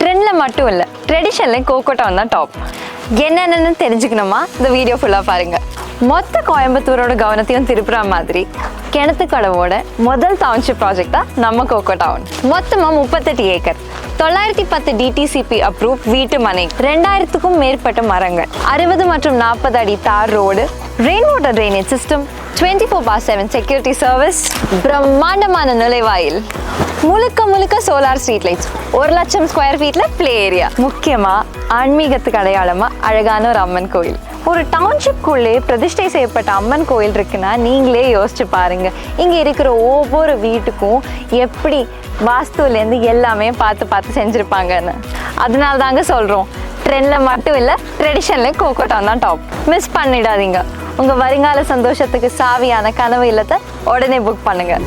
ட்ரெண்டில் மட்டும் இல்லை ட்ரெடிஷன்லேயும் கோக்கோட்டம் டவுன் தான் டாப் என்னென்னு தெரிஞ்சுக்கணுமா? இந்த வீடியோ ஃபுல்லாக பாருங்கள் மொத்த கோயம்புத்தூரோட கவனத்தையும் திருப்புற மாதிரி கிணத்துக்கடவோட முதல் டவுன்ஷிப் ப்ராஜெக்ட் தான் நம்ம கோகோ டவுன் மொத்தமாக முப்பத்தெட்டு ஏக்கர். தொள்ளாயிரத்தி பத்து டிடிசிபி அப்ரூவ் வீட்டு மனை. ரெண்டாயிரத்துக்கும் மேற்பட்ட மரங்கள். அறுபது மற்றும் நாற்பது அடி தார் road rain water drainage system twenty four bar seven security service பிரம்மாண்டமான நுழைவாயில். முழுக்க முழுக்க சோலார் ஸ்ட்ரீட் லைட்ஸ் ஒரு லட்சம் ஸ்கொயர் ஃபீட்ல ப்ளே ஏரியா முக்கியமா ஆன்மீகத்துக்கு அடையாளமா அழகான ஒரு அம்மன் கோயில். ஒரு டவுன்ஷிப்குள்ளே பிரதிஷ்டை செய்யப்பட்ட அம்மன் கோயில் இருக்குன்னா நீங்களே யோசிச்சு பாருங்க. இங்கே இருக்கிற ஒவ்வொரு வீட்டுக்கும் எப்படி வாஸ்துலேருந்து எல்லாமே பார்த்து பார்த்து செஞ்சுருப்பாங்கன்னு. அதனால தாங்க சொல்கிறோம் ட்ரெண்டில் மட்டும் இல்லை ட்ரெடிஷனில் கோகோட்டான் தான் டாப் மிஸ் பண்ணிடாதீங்க. உங்கள் வருங்கால சந்தோஷத்துக்கு சாவியான கனவு இல்லத்தை உடனே புக் பண்ணுங்கள்